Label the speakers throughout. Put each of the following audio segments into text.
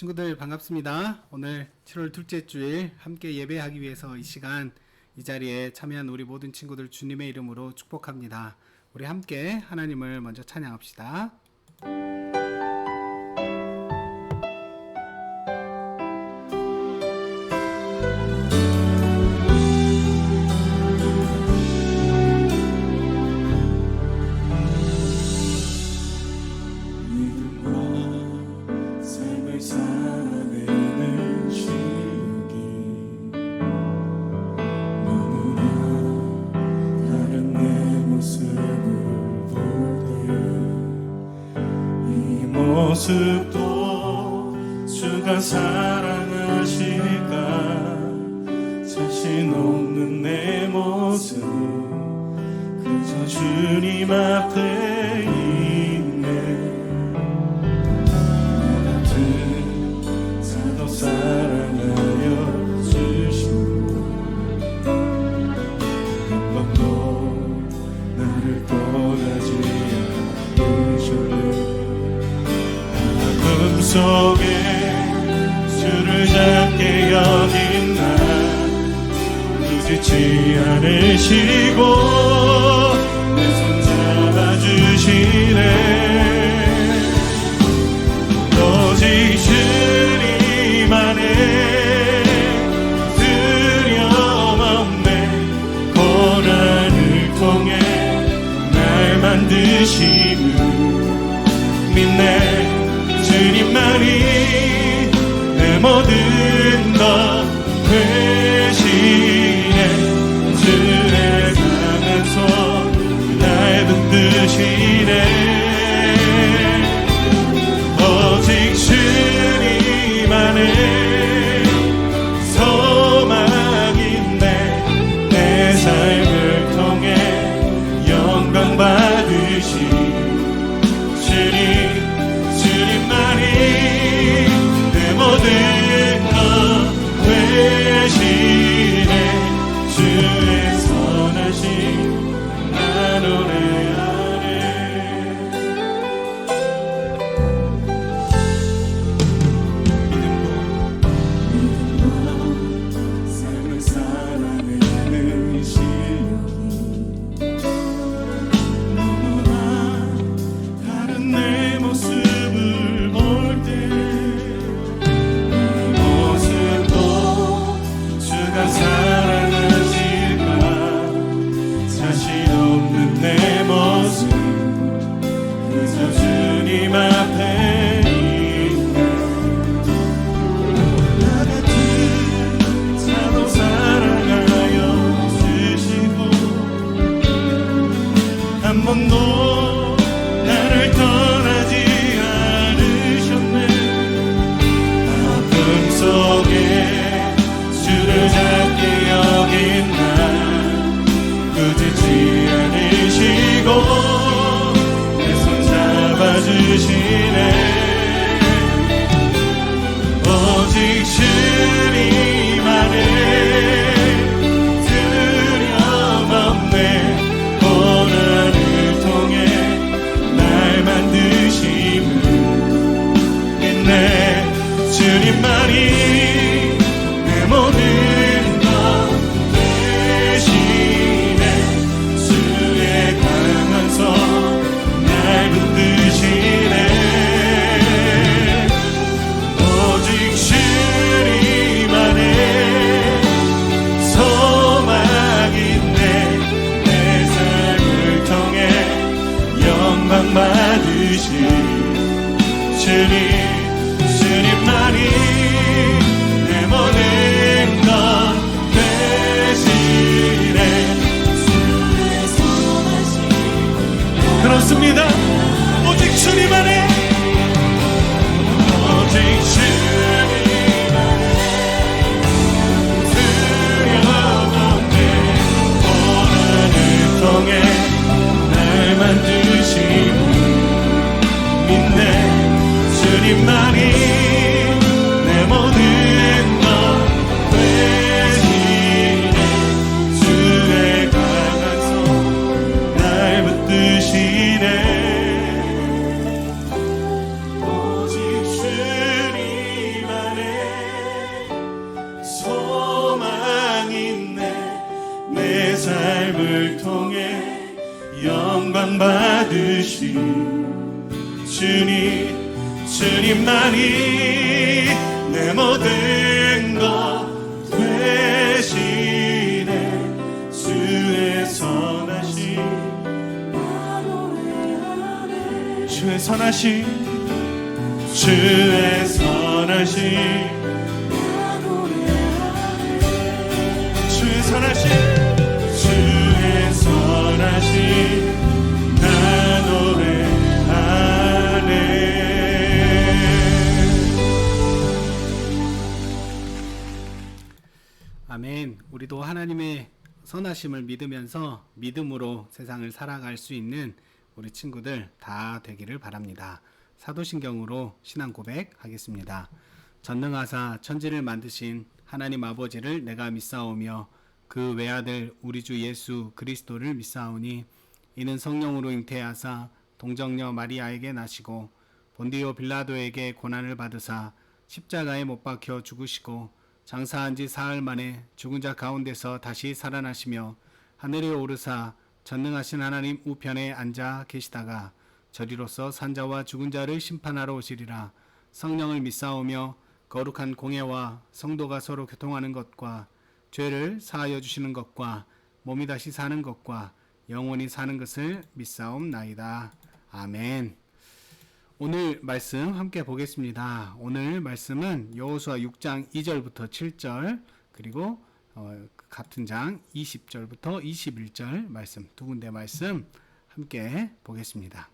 Speaker 1: 친구들 반갑습니다. 오늘 7월 둘째 주일 함께 예배하기 위해서 이 시간 이 자리에 참여한 우리 모든 친구들 주님의 이름으로 축복합니다. 우리 함께 하나님을 먼저 찬양합시다.
Speaker 2: 주님 앞에 하나님 내 모든 다 되어 주시네. 받으시. 주님 주님만이 내 모든 것 되시네. 주의 선하신 주의 선하신 주의 선하신 주의 선하신 주의 선하신
Speaker 1: 아멘. 우리도 하나님의 선하심을 믿으면서 믿음으로 세상을 살아갈 수 있는 우리 친구들 다 되기를 바랍니다. 사도신경으로 신앙 고백하겠습니다. 전능하사 천지를 만드신 하나님 아버지를 내가 믿사오며 그 외아들 우리 주 예수 그리스도를 믿사오니 이는 성령으로 잉태하사 동정녀 마리아에게 나시고 본디오 빌라도에게 고난을 받으사 십자가에 못 박혀 죽으시고 장사한 지 사흘 만에 죽은 자 가운데서 다시 살아나시며 하늘에 오르사 전능하신 하나님 우편에 앉아 계시다가 저리로서 산자와 죽은 자를 심판하러 오시리라 성령을 믿사오며 거룩한 공예와 성도가 서로 교통하는 것과 죄를 사하여 주시는 것과 몸이 다시 사는 것과 영원히 사는 것을 믿사옵나이다. 아멘. 오늘 말씀 함께 보겠습니다. 오늘 말씀은 여호수아 6장 2절부터 7절 그리고 어, 같은 장 20절부터 21절 말씀 두 군데 말씀 함께 보겠습니다.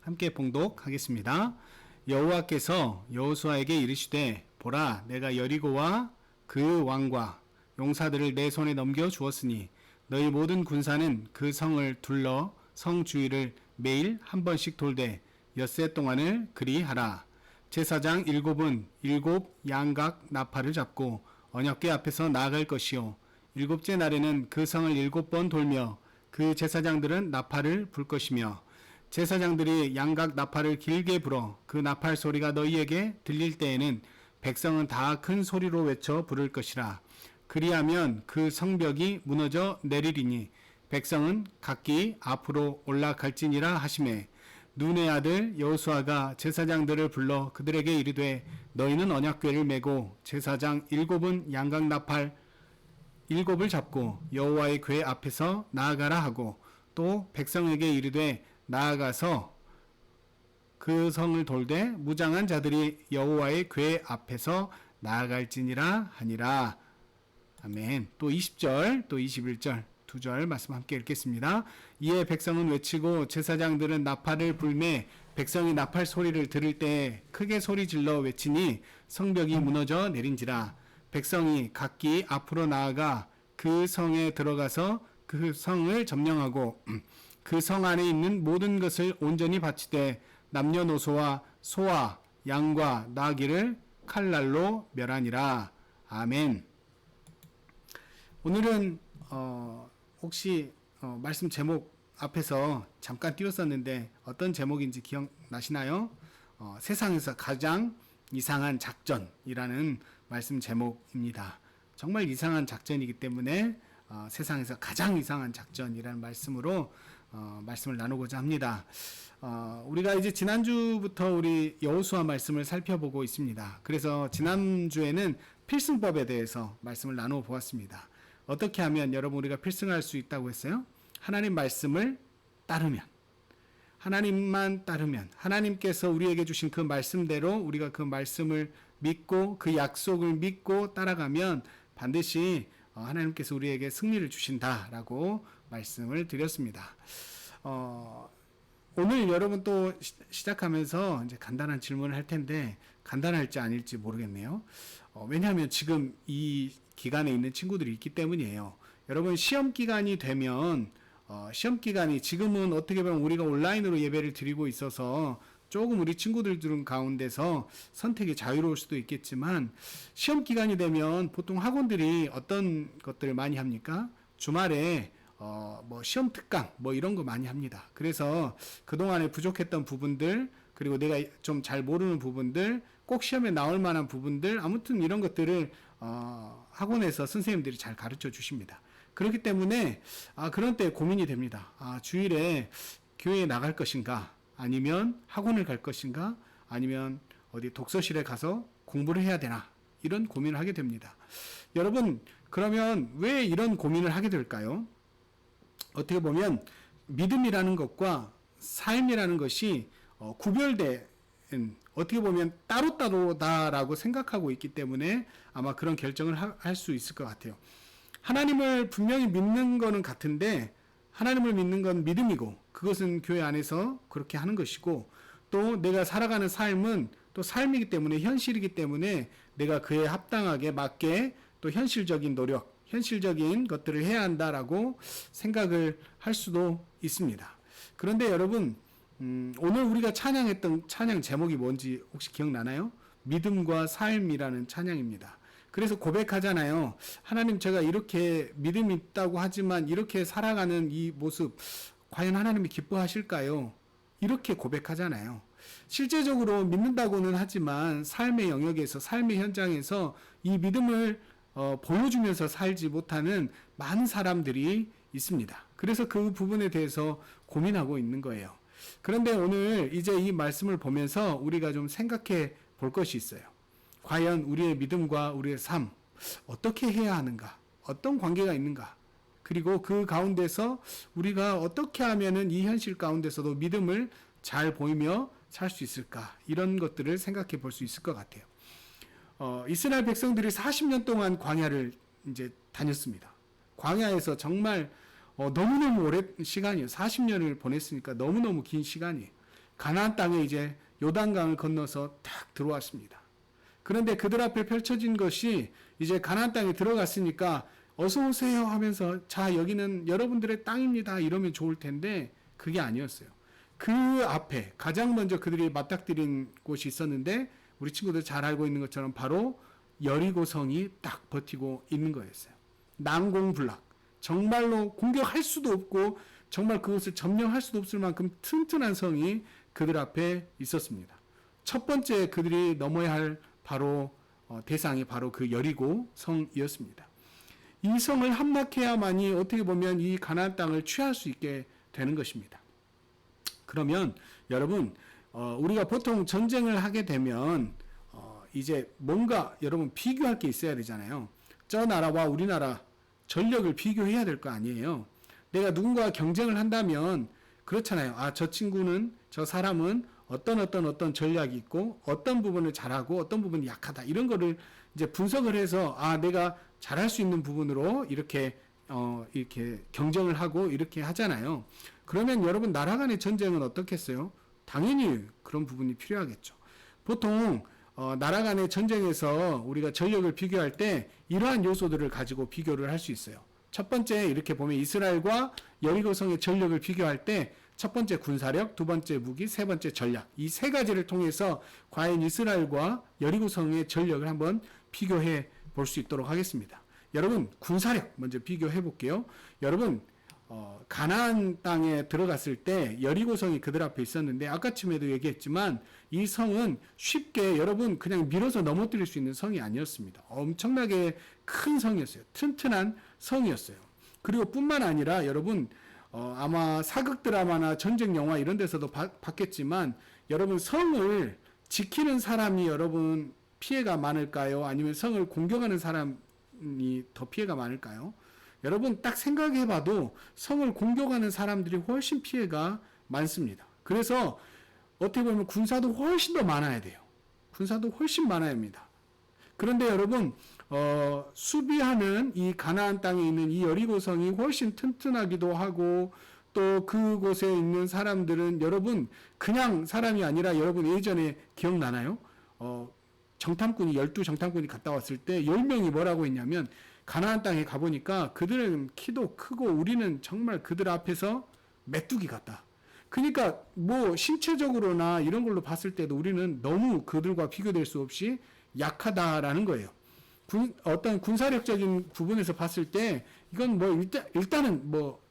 Speaker 1: 함께 봉독하겠습니다. 여호와께서 여호수아에게 이르시되 보라 내가 여리고와 그 왕과 용사들을 내 손에 넘겨 주었으니 너희 모든 군사는 그 성을 둘러 성 주위를 매일 한 번씩 돌되 엿새 동안을 그리하라. 제사장 일곱은 일곱 양각 나팔을 잡고 언약궤 앞에서 나아갈 것이요 일곱째 날에는 그 성을 일곱 번 돌며 그 제사장들은 나팔을 불 것이며 제사장들이 양각 나팔을 길게 불어 그 나팔 소리가 너희에게 들릴 때에는 백성은 다 큰 소리로 외쳐 부를 것이라 그리하면 그 성벽이 무너져 내리리니 백성은 각기 앞으로 올라갈지니라 하심에 눈의 아들 여호수아가 제사장들을 불러 그들에게 이르되 너희는 언약궤를 메고 제사장 일곱은 양각 나팔 일곱을 잡고 여호와의 궤 앞에서 나아가라 하고 또 백성에게 이르되 나아가서 그 성을 돌되 무장한 자들이 여호와의 궤 앞에서 나아갈지니라 하니라. 아멘. 또 20절, 또 21절 두 절 말씀 함께 읽겠습니다. 이에 백성은 외치고 제사장들은 나팔을 불매 백성이 나팔 소리를 들을 때 크게 소리 질러 외치니 성벽이 무너져 내린지라 백성이 각기 앞으로 나아가 그 성에 들어가서 그 성을 점령하고 그 성 안에 있는 모든 것을 온전히 바치되 남녀노소와 소와 양과 나귀를 칼날로 멸하니라. 아멘. 오늘은 어, 혹시 어, 말씀 제목 앞에서 잠깐 띄웠었는데 어떤 제목인지 기억나시나요? 어, 세상에서 가장 이상한 작전이라는 말씀 제목입니다. 정말 이상한 작전이기 때문에 어, 세상에서 가장 이상한 작전이라는 말씀으로 어, 말씀을 나누고자 합니다. 어, 우리가 이제 지난주부터 우리 여호수아 말씀을 살펴보고 있습니다. 그래서 지난주에는 필승법에 대해서 말씀을 나누어 보았습니다. 어떻게 하면 여러분 우리가 필승할 수 있다고 했어요? 하나님 말씀을 따르면 하나님만 따르면 하나님께서 우리에게 주신 그 말씀대로 우리가 그 말씀을 믿고 그 약속을 믿고 따라가면 반드시 어, 하나님께서 우리에게 승리를 주신다라고 말씀을 드렸습니다. 어, 오늘 여러분 또 시- 시작하면서 이제 간단한 질문을 할 텐데 간단할지 아닐지 모르겠네요. 어, 왜냐하면 지금 이 기간에 있는 친구들이 있기 때문이에요. 여러분 시험 기간이 되면 어, 시험 기간이 지금은 어떻게 보면 우리가 온라인으로 예배를 드리고 있어서 조금 우리 친구들 중 가운데서 선택이 자유로울 수도 있겠지만 시험 기간이 되면 보통 학원들이 어떤 것들을 많이 합니까? 주말에 어, 뭐 시험 특강 뭐 이런 거 많이 합니다. 그래서 그동안에 부족했던 부분들 그리고 내가 좀 잘 모르는 부분들 꼭 시험에 나올 만한 부분들 아무튼 이런 것들을 어, 학원에서 선생님들이 잘 가르쳐 주십니다. 그렇기 때문에 아 그런 때 고민이 됩니다. 아 주일에 교회에 나갈 것인가 아니면 학원을 갈 것인가 아니면 어디 독서실에 가서 공부를 해야 되나 이런 고민을 하게 됩니다. 여러분 그러면 왜 이런 고민을 하게 될까요? 어떻게 보면 믿음이라는 것과 삶이라는 것이 어, 구별된 어떻게 보면 따로따로다라고 생각하고 있기 때문에 아마 그런 결정을 할 수 있을 것 같아요. 하나님을 분명히 믿는 거는 같은데 하나님을 믿는 건 믿음이고 그것은 교회 안에서 그렇게 하는 것이고 또 내가 살아가는 삶은 또 삶이기 때문에 현실이기 때문에 내가 그에 합당하게 맞게 또 현실적인 노력, 현실적인 것들을 해야 한다라고 생각을 할 수도 있습니다. 그런데 여러분 음, 오늘 우리가 찬양했던 찬양 제목이 뭔지 혹시 기억나나요? 믿음과 삶이라는 찬양입니다. 그래서 고백하잖아요. 하나님 제가 이렇게 믿음이 있다고 하지만 이렇게 살아가는 이 모습 과연 하나님이 기뻐하실까요? 이렇게 고백하잖아요. 실제적으로 믿는다고는 하지만 삶의 영역에서 삶의 현장에서 이 믿음을 어, 보여주면서 살지 못하는 많은 사람들이 있습니다. 그래서 그 부분에 대해서 고민하고 있는 거예요. 그런데 오늘 이제 이 말씀을 보면서 우리가 좀 생각해 볼 것이 있어요. 과연 우리의 믿음과 우리의 삶 어떻게 해야 하는가? 어떤 관계가 있는가? 그리고 그 가운데서 우리가 어떻게 하면은 이 현실 가운데서도 믿음을 잘 보이며 살 수 있을까? 이런 것들을 생각해 볼 수 있을 것 같아요. 어, 이스라엘 백성들이 40년 동안 광야를 이제 다녔습니다. 광야에서 정말 어, 너무너무 오랜 시간이에요. 40년을 보냈으니까 너무너무 긴 시간이에요. 가나안 땅에 이제 요단강을 건너서 딱 들어왔습니다. 그런데 그들 앞에 펼쳐진 것이 이제 가나안 땅에 들어갔으니까 어서 오세요 하면서 자 여기는 여러분들의 땅입니다 이러면 좋을 텐데 그게 아니었어요. 그 앞에 가장 먼저 그들이 맞닥뜨린 곳이 있었는데 우리 친구들 잘 알고 있는 것처럼 바로 여리고성이 딱 버티고 있는 거였어요. 난공불락. 정말로 공격할 수도 없고 정말 그것을 점령할 수도 없을 만큼 튼튼한 성이 그들 앞에 있었습니다. 첫 번째 그들이 넘어야 할 바로 어, 대상이 바로 그 여리고 성이었습니다. 이 성을 함락해야만이 어떻게 보면 이 가나안 땅을 취할 수 있게 되는 것입니다. 그러면 여러분 어, 우리가 보통 전쟁을 하게 되면 어, 이제 뭔가 여러분 비교할 게 있어야 되잖아요. 저 나라와 우리나라 전력을 비교해야 될 거 아니에요. 내가 누군가와 경쟁을 한다면 그렇잖아요. 아, 저 친구는 저 사람은 어떤 어떤 어떤 전략이 있고 어떤 부분을 잘하고 어떤 부분이 약하다. 이런 거를 이제 분석을 해서 아, 내가 잘할 수 있는 부분으로 이렇게 어, 이렇게 경쟁을 하고 이렇게 하잖아요. 그러면 여러분 나라 간의 전쟁은 어떻겠어요? 당연히 그런 부분이 필요하겠죠. 보통 어, 나라 간의 전쟁에서 우리가 전력을 비교할 때 이러한 요소들을 가지고 비교를 할 수 있어요. 첫 번째 이렇게 보면 이스라엘과 여리고성의 전력을 비교할 때 첫 번째 군사력, 두 번째 무기, 세 번째 전략 이 세 가지를 통해서 과연 이스라엘과 여리고성의 전력을 한번 비교해 볼 수 있도록 하겠습니다. 여러분 군사력 먼저 비교해 볼게요. 여러분 어, 가나안 땅에 들어갔을 때 여리고성이 그들 앞에 있었는데 아까쯤에도 얘기했지만 이 성은 쉽게 여러분 그냥 밀어서 넘어뜨릴 수 있는 성이 아니었습니다. 엄청나게 큰 성이었어요. 튼튼한 성이었어요. 그리고 뿐만 아니라 여러분 어, 아마 사극 드라마나 전쟁 영화 이런 데서도 바, 봤겠지만 여러분 성을 지키는 사람이 여러분 피해가 많을까요? 아니면 성을 공격하는 사람이 더 피해가 많을까요? 여러분 딱 생각해 봐도 성을 공격하는 사람들이 훨씬 피해가 많습니다. 그래서 어떻게 보면 군사도 훨씬 더 많아야 돼요. 군사도 훨씬 많아야 합니다. 그런데 여러분 어, 수비하는 이 가나안 땅에 있는 이 여리고성이 훨씬 튼튼하기도 하고 또 그곳에 있는 사람들은 여러분 그냥 사람이 아니라 여러분 예전에 기억나나요? 어, 정탐꾼이 열두 정탐꾼이 갔다 왔을 때 열 명이 뭐라고 했냐면 가나안 땅에 가보니까 그들은 키도 크고 우리는 정말 그들 앞에서 메뚜기 같다. 그러니까 뭐 신체적으로나 이런 걸로 봤을 때도 우리는 너무 그들과 비교될 수 없이 약하다라는 거예요. 군, 어떤 군사력적인 부분에서 봤을 때 이건 뭐 일단 일단은 뭐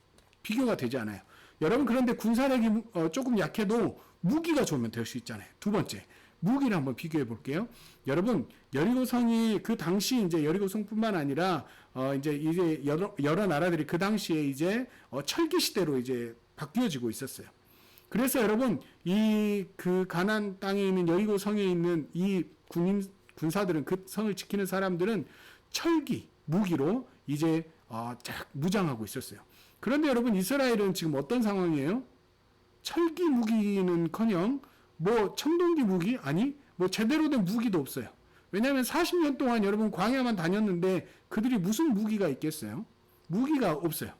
Speaker 1: 비교가 되지 않아요. 여러분 그런데 군사력이 어, 조금 약해도 무기가 좋으면 될 수 있잖아요. 두 번째 무기를 한번 비교해 볼게요. 여러분 여리고성이 그 당시 이제 여리고성뿐만 아니라 어 이제 이제 여러, 여러 나라들이 그 당시에 이제 어 철기 시대로 이제 바뀌어지고 있었어요. 그래서 여러분 이 그 가난 땅에 있는 여리고 성에 있는 이 군인 군사들은 그 성을 지키는 사람들은 철기 무기로 이제 어 쫙 무장하고 있었어요. 그런데 여러분 이스라엘은 지금 어떤 상황이에요? 철기 무기는커녕 뭐 청동기 무기 아니 뭐 제대로 된 무기도 없어요. 왜냐하면 40년 동안 여러분 광야만 다녔는데 그들이 무슨 무기가 있겠어요? 무기가 없어요.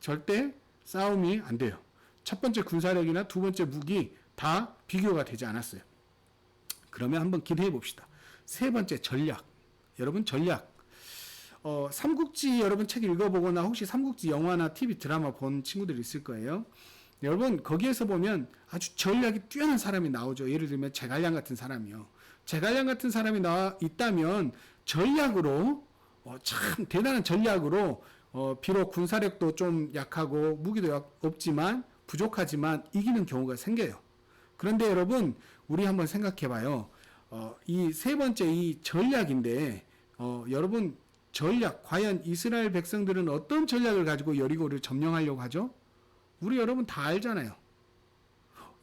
Speaker 1: 절대 싸움이 안 돼요. 첫 번째 군사력이나 두 번째 무기 다 비교가 되지 않았어요. 그러면 한번 기대해 봅시다. 세 번째 전략. 여러분 전략. 어, 삼국지 여러분 책 읽어보거나 혹시 삼국지 영화나 TV 드라마 본 친구들 있을 거예요. 여러분 거기에서 보면 아주 전략이 뛰어난 사람이 나오죠. 예를 들면 제갈량 같은 사람이요. 제갈량 같은 사람이 나 있다면 전략으로 어, 참 대단한 전략으로 어, 비록 군사력도 좀 약하고 무기도 약, 없지만 부족하지만 이기는 경우가 생겨요. 그런데 여러분 우리 한번 생각해 봐요. 어, 이 세 번째 이 전략인데 어, 여러분 전략 과연 이스라엘 백성들은 어떤 전략을 가지고 여리고를 점령하려고 하죠? 우리 여러분 다 알잖아요.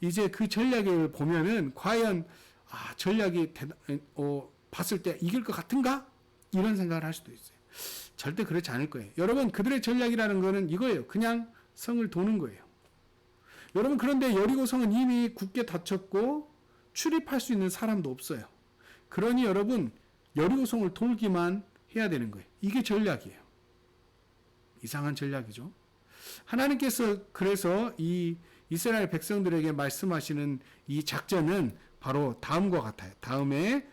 Speaker 1: 이제 그 전략을 보면은 과연 아 전략이 대단, 어, 봤을 때 이길 것 같은가 이런 생각을 할 수도 있어요. 절대 그렇지 않을 거예요. 여러분 그들의 전략이라는 거는 이거예요. 그냥 성을 도는 거예요. 여러분 그런데 여리고 성은 이미 굳게 닫혔고 출입할 수 있는 사람도 없어요. 그러니 여러분 여리고 성을 돌기만 해야 되는 거예요. 이게 전략이에요. 이상한 전략이죠. 하나님께서 그래서 이 이스라엘 백성들에게 말씀하시는 이 작전은 바로 다음과 같아요. 다음에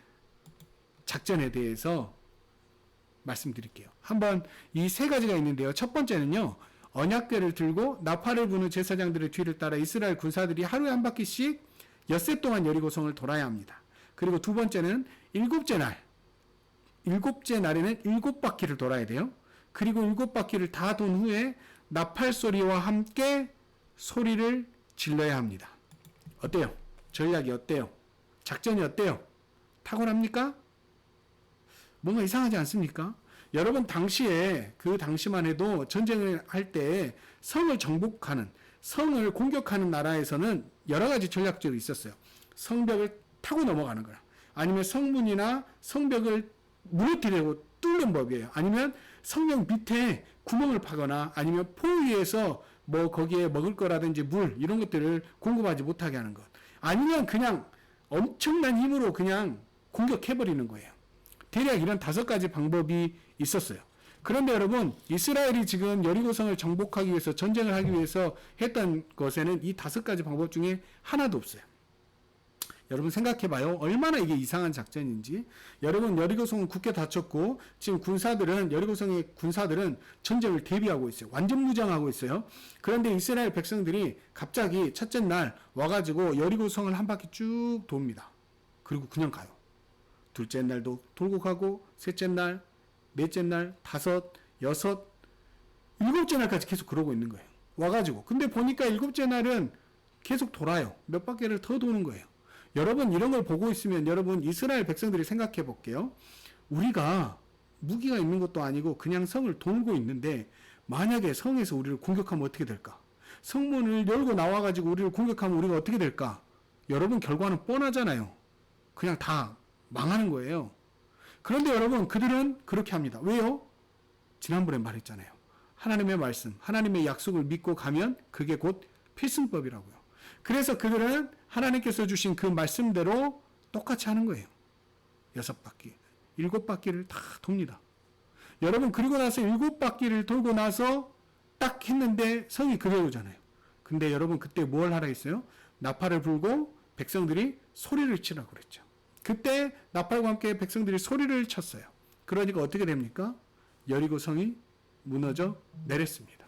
Speaker 1: 작전에 대해서 말씀드릴게요. 한번 이 세 가지가 있는데요. 첫 번째는요. 언약궤를 들고 나팔을 부는 제사장들의 뒤를 따라 이스라엘 군사들이 하루에 한 바퀴씩 엿새 동안 여리고성을 돌아야 합니다. 그리고 두 번째는 일곱째 날, 일곱째 날에는 일곱 바퀴를 돌아야 돼요. 그리고 일곱 바퀴를 다 돈 후에 나팔 소리와 함께 소리를 질러야 합니다. 어때요? 전략이 어때요? 작전이 어때요? 탁월합니까? 뭔가 이상하지 않습니까? 여러분 당시에 그 당시만 해도 전쟁을 할 때 성을 정복하는 성을 공격하는 나라에서는 여러 가지 전략들이 있었어요. 성벽을 타고 넘어가는 거야. 아니면 성문이나 성벽을 무너뜨리고 뚫는 법이에요. 아니면 성벽 밑에 구멍을 파거나 아니면 포 위에서 뭐 거기에 먹을 거라든지 물 이런 것들을 공급하지 못하게 하는 것. 아니면 그냥 엄청난 힘으로 그냥 공격해버리는 거예요. 대략 이런 다섯 가지 방법이 있었어요. 그런데 여러분, 이스라엘이 지금 여리고성을 정복하기 위해서 전쟁을 하기 위해서 했던 것에는 이 다섯 가지 방법 중에 하나도 없어요. 여러분 생각해봐요. 얼마나 이게 이상한 작전인지. 여러분 여리고성은 굳게 닫혔고 지금 군사들은 여리고성의 군사들은 전쟁을 대비하고 있어요. 완전 무장하고 있어요. 그런데 이스라엘 백성들이 갑자기 첫째 날 와가지고 여리고성을 한 바퀴 쭉 돕니다. 그리고 그냥 가요. 둘째 날도 돌고 가고 셋째 날, 넷째 날, 다섯, 여섯, 일곱째 날까지 계속 그러고 있는 거예요. 와가지고 근데 보니까 일곱째 날은 계속 돌아요. 몇 바퀴를 더 도는 거예요. 여러분 이런 걸 보고 있으면 여러분 이스라엘 백성들이 생각해 볼게요. 우리가 무기가 있는 것도 아니고 그냥 성을 돌고 있는데 만약에 성에서 우리를 공격하면 어떻게 될까? 성문을 열고 나와가지고 우리를 공격하면 우리가 어떻게 될까? 여러분 결과는 뻔하잖아요. 그냥 다 망하는 거예요. 그런데 여러분 그들은 그렇게 합니다. 왜요? 지난번에 말했잖아요. 하나님의 말씀, 하나님의 약속을 믿고 가면 그게 곧 필승법이라고요. 그래서 그들은 하나님께서 주신 그 말씀대로 똑같이 하는 거예요. 여섯 바퀴, 일곱 바퀴를 다 돕니다. 여러분, 그리고 나서 일곱 바퀴를 돌고 나서 딱 했는데 성이 그대로잖아요. 근데 여러분, 그때 뭘 하라 했어요? 나팔을 불고 백성들이 소리를 치라고 그랬죠. 그때 나팔과 함께 백성들이 소리를 쳤어요. 그러니까 어떻게 됩니까? 여리고 성이 무너져 내렸습니다.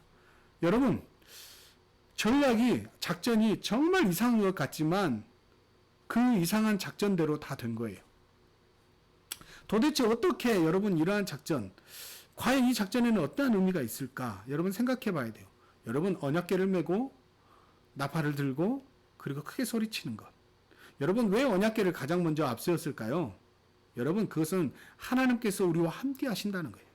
Speaker 1: 여러분, 전략이 작전이 정말 이상한 것 같지만 그 이상한 작전대로 다 된 거예요. 도대체 어떻게 여러분 이러한 작전 과연 이 작전에는 어떠한 의미가 있을까? 여러분 생각해 봐야 돼요. 여러분 언약궤를 메고 나팔을 들고 그리고 크게 소리치는 것. 여러분 왜 언약계를 가장 먼저 앞세웠을까요? 여러분 그것은 하나님께서 우리와 함께 하신다는 거예요.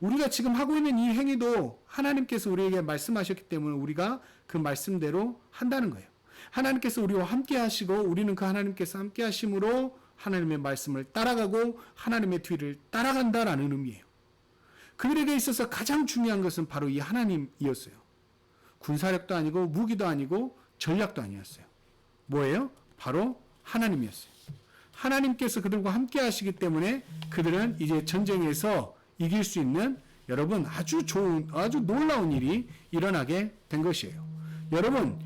Speaker 1: 우리가 지금 하고 있는 이 행위도 하나님께서 우리에게 말씀하셨기 때문에 우리가 그 말씀대로 한다는 거예요. 하나님께서 우리와 함께 하시고 우리는 그 하나님께서 함께 하심으로 하나님의 말씀을 따라가고 하나님의 뒤를 따라간다라는 의미예요. 그들에게 있어서 가장 중요한 것은 바로 이 하나님이었어요. 군사력도 아니고 무기도 아니고 전략도 아니었어요. 뭐예요? 바로 하나님이었어요. 하나님께서 그들과 함께 하시기 때문에 그들은 이제 전쟁에서 이길 수 있는 여러분 아주 좋은 아주 놀라운 일이 일어나게 된 것이에요. 여러분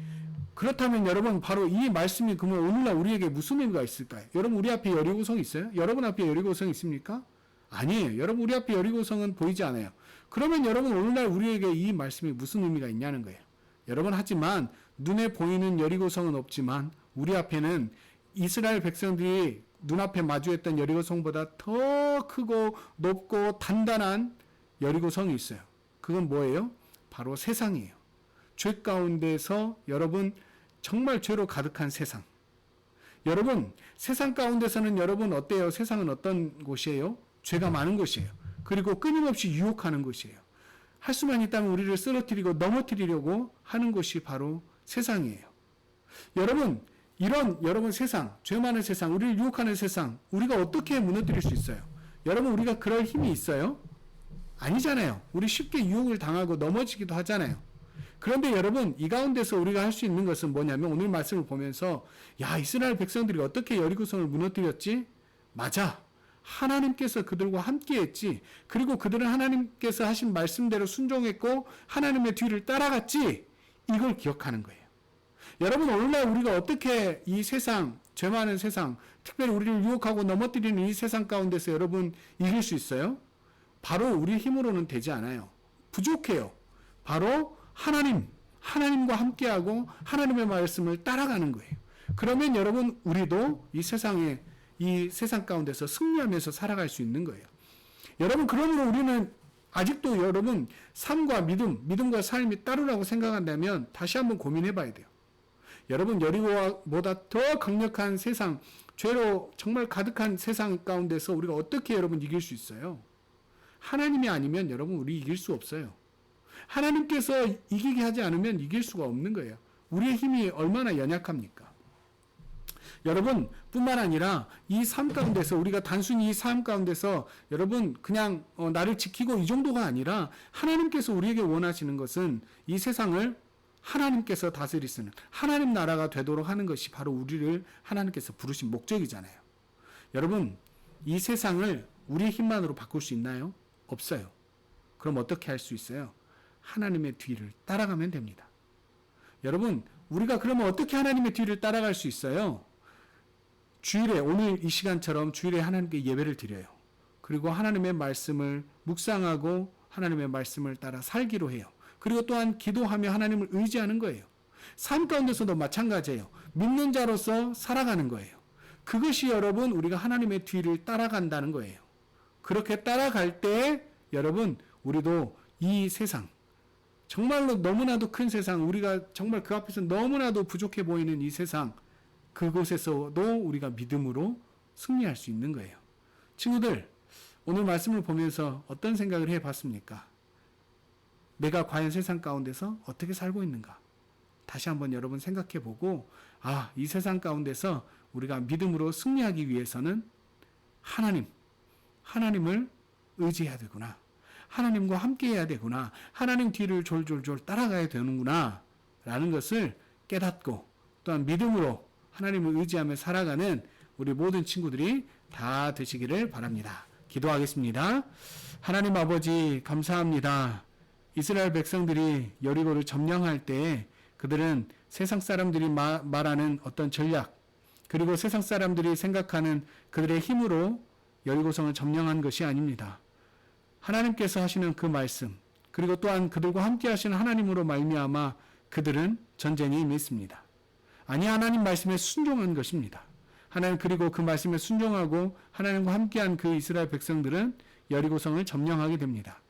Speaker 1: 그렇다면 여러분 바로 이 말씀이 그러면 오늘날 우리에게 무슨 의미가 있을까요? 여러분 우리 앞에 여리고성 있어요? 여러분 앞에 여리고성 있습니까? 아니에요. 여러분 우리 앞에 여리고성은 보이지 않아요. 그러면 여러분 오늘날 우리에게 이 말씀이 무슨 의미가 있냐는 거예요. 여러분 하지만 눈에 보이는 여리고성은 없지만 우리 앞에는 이스라엘 백성들이 눈앞에 마주했던 여리고 성보다 더 크고 높고 단단한 여리고 성이 있어요. 그건 뭐예요? 바로 세상이에요. 죄 가운데서 여러분 정말 죄로 가득한 세상. 여러분 세상 가운데서는 여러분 어때요? 세상은 어떤 곳이에요? 죄가 많은 곳이에요. 그리고 끊임없이 유혹하는 곳이에요. 할 수만 있다면 우리를 쓰러뜨리고 넘어뜨리려고 하는 곳이 바로 세상이에요. 여러분 이런 여러분 세상, 죄 많은 세상, 우리를 유혹하는 세상, 우리가 어떻게 무너뜨릴 수 있어요? 여러분 우리가 그럴 힘이 있어요? 아니잖아요. 우리 쉽게 유혹을 당하고 넘어지기도 하잖아요. 그런데 여러분 이 가운데서 우리가 할 수 있는 것은 뭐냐면 오늘 말씀을 보면서 야 이스라엘 백성들이 어떻게 여리고성을 무너뜨렸지? 맞아. 하나님께서 그들과 함께했지. 그리고 그들은 하나님께서 하신 말씀대로 순종했고 하나님의 뒤를 따라갔지. 이걸 기억하는 거예요. 여러분 오늘날 우리가 어떻게 이 세상 죄 많은 세상 특별히 우리를 유혹하고 넘어뜨리는 이 세상 가운데서 여러분 이길 수 있어요? 바로 우리 힘으로는 되지 않아요. 부족해요. 바로 하나님 하나님과 함께하고 하나님의 말씀을 따라가는 거예요. 그러면 여러분 우리도 이 세상에 이 세상 가운데서 승리하면서 살아갈 수 있는 거예요. 여러분 그러므로 우리는 아직도 여러분 삶과 믿음, 믿음과 삶이 따르라고 생각한다면 다시 한번 고민해 봐야 돼요. 여러분 여리고보다 더 강력한 세상, 죄로 정말 가득한 세상 가운데서 우리가 어떻게 여러분 이길 수 있어요? 하나님이 아니면 여러분 우리 이길 수 없어요. 하나님께서 이기게 하지 않으면 이길 수가 없는 거예요. 우리의 힘이 얼마나 연약합니까? 여러분 뿐만 아니라 이 삶 가운데서 우리가 단순히 이 삶 가운데서 여러분 그냥 어, 나를 지키고 이 정도가 아니라 하나님께서 우리에게 원하시는 것은 이 세상을 하나님께서 다스리시는 하나님 나라가 되도록 하는 것이 바로 우리를 하나님께서 부르신 목적이잖아요. 여러분 이 세상을 우리의 힘만으로 바꿀 수 있나요? 없어요. 그럼 어떻게 할 수 있어요? 하나님의 뒤를 따라가면 됩니다. 여러분 우리가 그러면 어떻게 하나님의 뒤를 따라갈 수 있어요? 주일에 오늘 이 시간처럼 주일에 하나님께 예배를 드려요. 그리고 하나님의 말씀을 묵상하고 하나님의 말씀을 따라 살기로 해요. 그리고 또한 기도하며 하나님을 의지하는 거예요. 삶 가운데서도 마찬가지예요. 믿는 자로서 살아가는 거예요. 그것이 여러분 우리가 하나님의 뒤를 따라간다는 거예요. 그렇게 따라갈 때 여러분 우리도 이 세상 정말로 너무나도 큰 세상 우리가 정말 그 앞에서 너무나도 부족해 보이는 이 세상 그곳에서도 우리가 믿음으로 승리할 수 있는 거예요. 친구들 오늘 말씀을 보면서 어떤 생각을 해 봤습니까? 내가 과연 세상 가운데서 어떻게 살고 있는가? 다시 한번 여러분 생각해 보고, 아, 이 세상 가운데서 우리가 믿음으로 승리하기 위해서는 하나님, 하나님을 의지해야 되구나. 하나님과 함께 해야 되구나. 하나님 뒤를 졸졸졸 따라가야 되는구나. 라는 것을 깨닫고, 또한 믿음으로 하나님을 의지하며 살아가는 우리 모든 친구들이 다 되시기를 바랍니다. 기도하겠습니다. 하나님 아버지, 감사합니다. 이스라엘 백성들이 여리고를 점령할 때 그들은 세상 사람들이 마, 말하는 어떤 전략 그리고 세상 사람들이 생각하는 그들의 힘으로 여리고성을 점령한 것이 아닙니다. 하나님께서 하시는 그 말씀 그리고 또한 그들과 함께 하시는 하나님으로 말미암아 그들은 전쟁에 임했습니다. 아니 하나님 말씀에 순종한 것입니다. 하나님 그리고 그 말씀에 순종하고 하나님과 함께한 그 이스라엘 백성들은 여리고성을 점령하게 됩니다.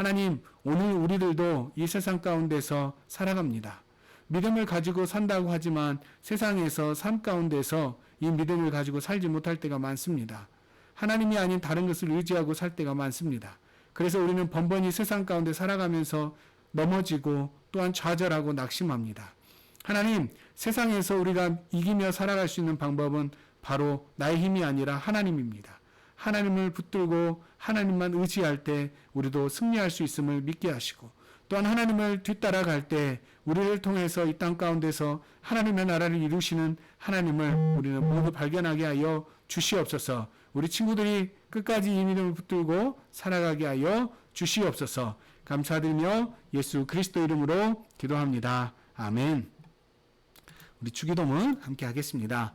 Speaker 1: 하나님, 오늘 우리들도 이 세상 가운데서 살아갑니다. 믿음을 가지고 산다고 하지만 세상에서 삶 가운데서 이 믿음을 가지고 살지 못할 때가 많습니다. 하나님이 아닌 다른 것을 의지하고 살 때가 많습니다. 그래서 우리는 번번이 세상 가운데 살아가면서 넘어지고 또한 좌절하고 낙심합니다. 하나님, 세상에서 우리가 이기며 살아갈 수 있는 방법은 바로 나의 힘이 아니라 하나님입니다. 하나님을 붙들고 하나님만 의지할 때 우리도 승리할 수 있음을 믿게 하시고 또한 하나님을 뒤따라갈 때 우리를 통해서 이 땅 가운데서 하나님의 나라를 이루시는 하나님을 우리는 모두 발견하게 하여 주시옵소서. 우리 친구들이 끝까지 이 믿음을 붙들고 살아가게 하여 주시옵소서. 감사드리며 예수 그리스도 이름으로 기도합니다. 아멘. 우리 주기도문 함께 하겠습니다.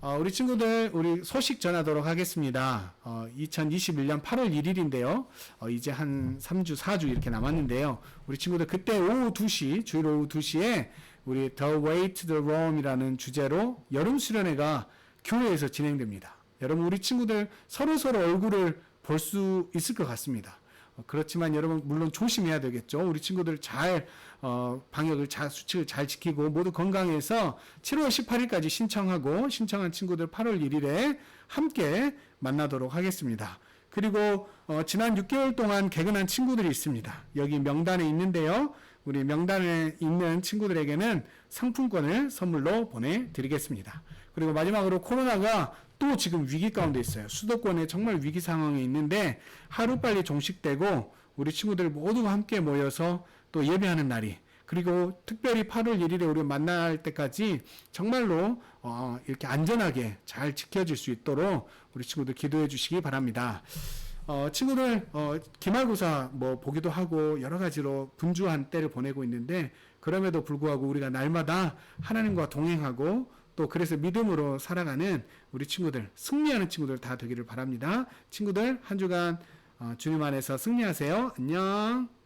Speaker 1: 어, 우리 친구들 우리 소식 전하도록 하겠습니다. 어, 2021년 8월 1일인데요. 어, 이제 한 3주, 4주 이렇게 남았는데요. 우리 친구들 그때 오후 2시, 주일 오후 2시에 우리 The Way to the Rome이라는 주제로 여름 수련회가 교회에서 진행됩니다. 여러분 우리 친구들 서로 서로 얼굴을 볼 수 있을 것 같습니다. 어, 그렇지만 여러분 물론 조심해야 되겠죠. 우리 친구들 잘 어, 방역을 잘 수칙을 잘 지키고 모두 건강해서 7월 18일까지 신청하고 신청한 친구들 8월 1일에 함께 만나도록 하겠습니다. 그리고 어, 지난 6개월 동안 개근한 친구들이 있습니다. 여기 명단에 있는데요. 우리 명단에 있는 친구들에게는 상품권을 선물로 보내드리겠습니다. 그리고 마지막으로 코로나가 또 지금 위기 가운데 있어요. 수도권에 정말 위기 상황에 있는데 하루빨리 종식되고 우리 친구들 모두가 함께 모여서 또 예배하는 날이 그리고 특별히 8월 1일에 우리 만날 때까지 정말로 어, 이렇게 안전하게 잘 지켜질 수 있도록 우리 친구들 기도해 주시기 바랍니다. 어, 친구들 어, 기말고사 뭐 보기도 하고 여러 가지로 분주한 때를 보내고 있는데 그럼에도 불구하고 우리가 날마다 하나님과 동행하고 또 그래서 믿음으로 살아가는 우리 친구들 승리하는 친구들 다 되기를 바랍니다. 친구들 한 주간 어, 주님 안에서 승리하세요. 안녕.